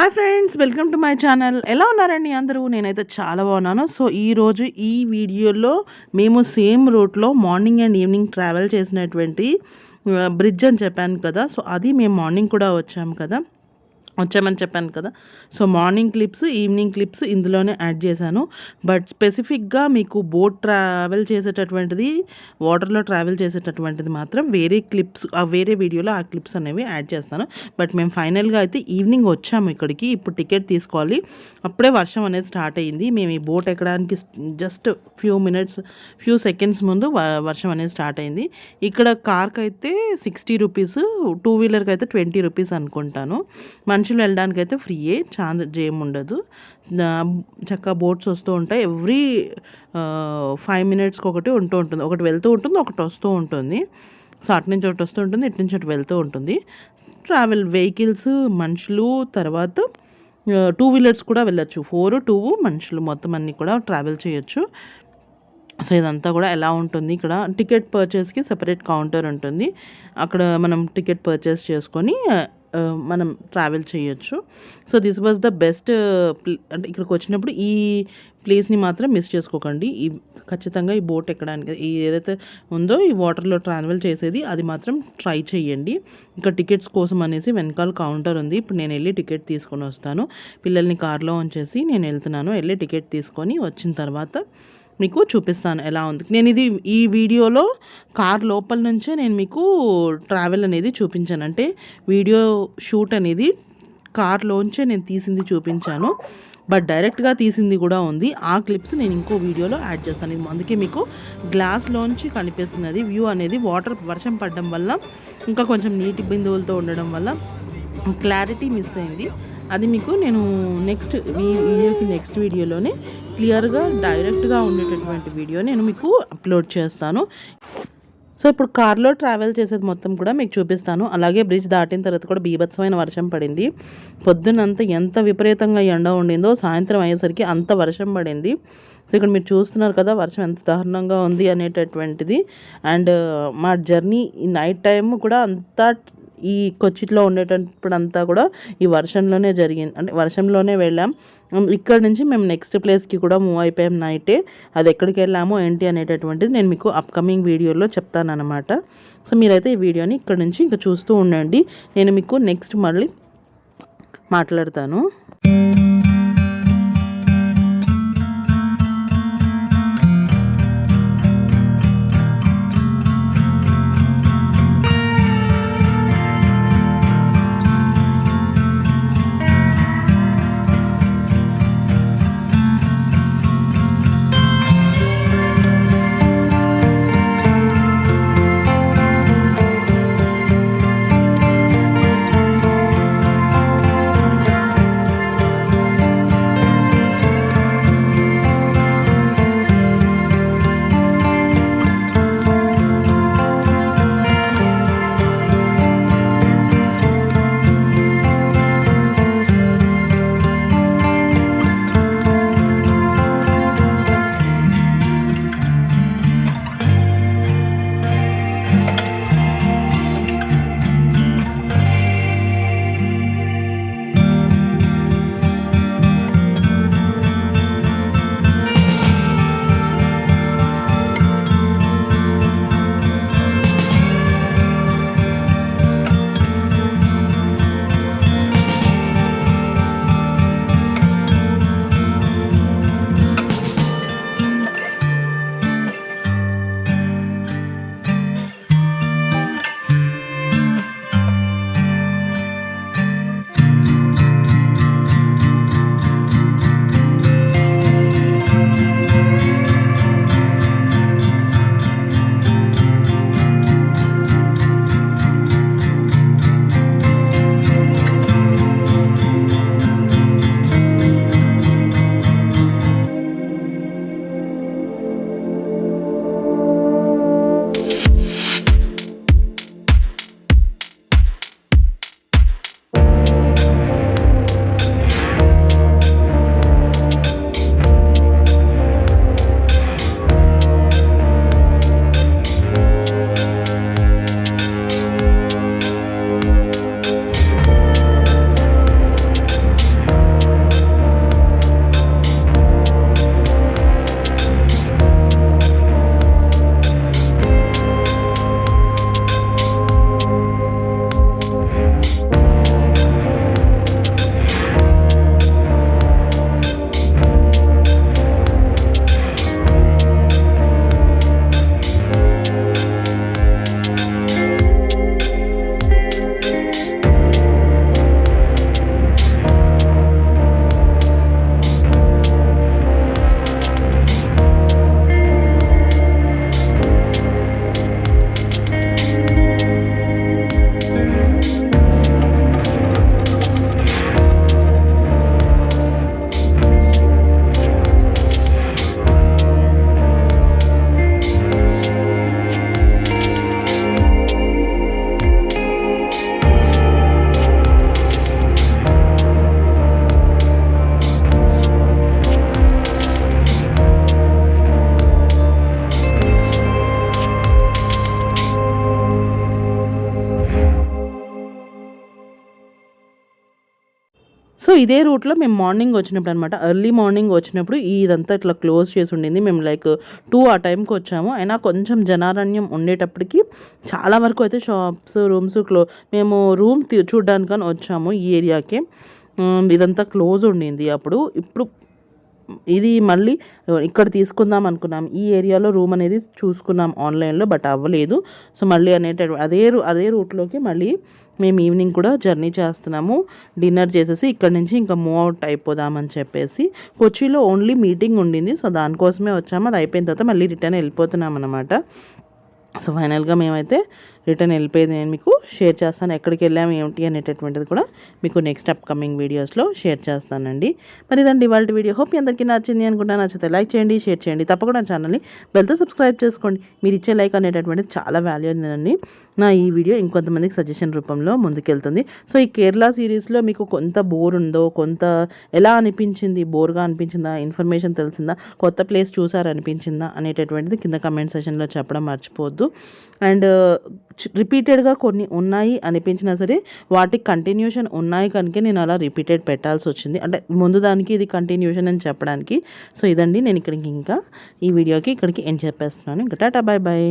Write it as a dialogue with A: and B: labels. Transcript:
A: Hi friends welcome to my channel. ఎలా ఉన్నారండి అందరూ? నేనైతే చాలా బాగున్నాను. సో ఈరోజు ఈ వీడియోలో మేము సేమ్ రూట్లో మార్నింగ్ అండ్ ఈవినింగ్ ట్రావెల్ చేసినటువంటి బ్రిడ్జ్ అని చెప్పాను కదా. సో అది మేము మార్నింగ్ కూడా వచ్చాము కదా. వచ్చామని చెప్పాను కదా. So morning clips evening clips ఇందులోనే యాడ్ చేశాను. బట్ స్పెసిఫిక్గా మీకు బోట్ ట్రావెల్ చేసేటటువంటిది వాటర్లో ట్రావెల్ చేసేటటువంటిది మాత్రం వేరే క్లిప్స్ ఆ వేరే వీడియోలో ఆ క్లిప్స్ అనేవి యాడ్ చేస్తాను. బట్ మేము ఫైనల్గా అయితే ఈవినింగ్ వచ్చాము ఇక్కడికి. ఇప్పుడు టికెట్ తీసుకోవాలి. అప్పుడే వర్షం అనేది స్టార్ట్ అయ్యింది మేము ఈ బోట్ ఎక్కడానికి just few minutes few seconds ముందు వ- వర్షం అనేది స్టార్ట్ అయింది. ఇక్కడ కార్కి అయితే సిక్స్టీ రూపీస్ టూ వీలర్కి అయితే ట్వంటీ రూపీస్ అనుకుంటాను. మనుషులు వెళ్ళడానికి అయితే ఫ్రీయే ఛాన్స్ ఏముండదు ఉండదు. చక్కగా బోట్స్ వస్తూ ఉంటాయి. ఎవ్రీ ఫైవ్ మినిట్స్కి ఒకటి ఉంటూ ఉంటుంది. ఒకటి వెళ్తూ ఉంటుంది ఒకటి వస్తూ ఉంటుంది. సో అటు నుంచి ఒకటి వస్తూ ఉంటుంది ఇటు నుంచి ఒకటి వెళ్తూ ఉంటుంది. ట్రావెల్ వెహికల్స్ మనుషులు తర్వాత టూ వీలర్స్ కూడా వెళ్ళొచ్చు. ఫోర్ టూ మనుషులు మొత్తం అన్నీ కూడా ట్రావెల్ చేయొచ్చు. సో ఇదంతా కూడా ఎలా ఉంటుంది? ఇక్కడ టికెట్ పర్చేస్కి సెపరేట్ కౌంటర్ ఉంటుంది. అక్కడ మనం టికెట్ పర్చేస్ చేసుకొని మనం ట్రావెల్ చేయొచ్చు. So this was the best అంటే ఇక్కడికి వచ్చినప్పుడు ఈ ప్లేస్ని మాత్రం మిస్ చేసుకోకండి. ఈ ఖచ్చితంగా ఈ బోట్ ఎక్కడానికి ఈ ఏదైతే ఉందో ఈ వాటర్లో ట్రావెల్ చేసేది అది మాత్రం ట్రై చేయండి. ఇంకా టికెట్స్ కోసం అనేసి వెనకాల కౌంటర్ ఉంది. ఇప్పుడు నేను వెళ్ళి టికెట్ తీసుకొని వస్తాను. పిల్లల్ని కార్లో ఉంచేసి నేను వెళ్తున్నాను. వెళ్ళి టికెట్ తీసుకొని వచ్చిన తర్వాత మీకు చూపిస్తాను ఎలా ఉంది. నేను ఇది ఈ వీడియోలో కార్ లోపల నుంచే నేను మీకు ట్రావెల్ అనేది చూపించాను. అంటే వీడియో షూట్ అనేది కార్లోంచే నేను తీసింది చూపించాను. బట్ డైరెక్ట్గా తీసింది కూడా ఉంది. ఆ క్లిప్స్ నేను ఇంకో వీడియోలో యాడ్ చేస్తాను. ఇది అందుకే మీకు గ్లాస్లోంచి కనిపిస్తున్నది. వ్యూ అనేది వాటర్ వర్షం పడడం వల్ల ఇంకా కొంచెం నీటి బిందువులతో ఉండడం వల్ల క్లారిటీ మిస్ అయింది. అది మీకు నేను నెక్స్ట్ ఈ వీడియోకి నెక్స్ట్ వీడియోలోనే క్లియర్గా డైరెక్ట్గా ఉండేటటువంటి వీడియో నేను మీకు అప్లోడ్ చేస్తాను. సో ఇప్పుడు కార్లో ట్రావెల్ చేసేది మొత్తం కూడా మీకు చూపిస్తాను. అలాగే బ్రిడ్జ్ దాటిన తర్వాత కూడా బీభత్సమైన వర్షం పడింది. పొద్దునంతా ఎంత విపరీతంగా ఎండ ఉండిందో సాయంత్రం అయ్యేసరికి అంత వర్షం పడింది. సో ఇక్కడ మీరు చూస్తున్నారు కదా వర్షం ఎంత దారుణంగా ఉంది అనేటటువంటిది. అండ్ uh, మా జర్నీ ఈ నైట్ టైం కూడా అంతా ఈ కొచ్చిట్లో ఉండేటప్పుడు అంతా కూడా ఈ వర్షంలోనే జరిగింది. అంటే వర్షంలోనే వెళ్ళాం. ఇక్కడ నుంచి మేము నెక్స్ట్ ప్లేస్కి కూడా మూవ్ అయిపోయాం నైటే. అది ఎక్కడికి వెళ్ళామో ఏంటి అనేటటువంటిది నేను మీకు అప్కమింగ్ వీడియోలో చెప్తానమాట సో మీరైతే ఈ వీడియోని ఇక్కడ నుంచి ఇంకా చూస్తూ ఉండండి. నేను మీకు నెక్స్ట్ మళ్ళీ మాట్లాడతాను. సో ఇదే రూట్లో మేము మార్నింగ్ వచ్చినప్పుడు అనమాట ఎర్లీ మార్నింగ్ వచ్చినప్పుడు ఇదంతా ఇట్లా క్లోజ్ చేసి ఉండింది. మేము లైక్ టూ ఆ టైంకి వచ్చాము. అయినా కొంచెం జనారణ్యం ఉండేటప్పటికి చాలా వరకు అయితే షాప్స్ రూమ్స్ క్లో మేము రూమ్ చూడడానికని వచ్చాము ఈ ఏరియాకి. ఇదంతా క్లోజ్ ఉండింది అప్పుడు. ఇప్పుడు ఇది మళ్ళీ ఇక్కడ తీసుకుందాం అనుకున్నాం. ఈ ఏరియాలో రూమ్ అనేది చూసుకున్నాం ఆన్లైన్లో బట్ అవ్వలేదు. సో మళ్ళీ అనేట అదే రూ- అదే రూట్లోకి మళ్ళీ మేము ఈవినింగ్ కూడా జర్నీ చేస్తున్నాము. డిన్నర్ చేసేసి ఇక్కడ నుంచి ఇంకా మూవ్ అవుట్ అయిపోదామని చెప్పేసి. కొచ్చిలో ఓన్లీ మీటింగ్ ఉండింది. సో దానికోసమే వచ్చాము. అది అయిపోయిన తర్వాత మళ్ళీ రిటర్న్ వెళ్ళిపోతున్నాం అనమాట సో ఫైనల్గా మేమైతే రిటర్న్ వెళ్ళిపోయింది నేను మీకు షేర్ చేస్తాను ఎక్కడికి వెళ్ళాము ఏమిటి అనేటటువంటిది కూడా మీకు నెక్స్ట్ అప్కమింగ్ వీడియోస్లో షేర్ చేస్తానండి. మరి ఇదండి ఇవాళ వీడియో హోప్ మీ అందరికీ నచ్చింది అనుకుంటా. నచ్చితే లైక్ చేయండి షేర్ చేయండి. తప్పకుండా ఛానల్ని బెల్తో సబ్స్క్రైబ్ చేసుకోండి. మీరు ఇచ్చే లైక్ అనేటటువంటిది చాలా వాల్యూ అండి. నా ఈ వీడియో ఇంకొంతమందికి సజెషన్ రూపంలో ముందుకెళ్తుంది. సో ఈ కేరళ సిరీస్లో మీకు కొంత బోర్ ఉందో కొంత ఎలా అనిపించింది బోర్గా అనిపించిందా ఇన్ఫర్మేషన్ తెలిసిందా కొత్త ప్లేస్ చూసారనిపించిందా అనేటటువంటిది కింద కమెంట్ సెషన్లో చెప్పడం మర్చిపోవద్దు. అండ్ రిపీటెడ్గా కొన్ని ఉన్నాయి అనిపించినా సరే వాటికి కంటిన్యూషన్ ఉన్నాయి కనుక నేను అలా రిపీటెడ్ పెట్టాల్సి వచ్చింది. అంటే ముందు దానికి ఇది కంటిన్యూషన్ అని చెప్పడానికి. సో ఇదండి నేను ఇక్కడికి ఇంకా ఈ వీడియోకి ఇక్కడికి ఏం చెప్పేస్తున్నాను ఇంకా టాటా బాయ్ బాయ్.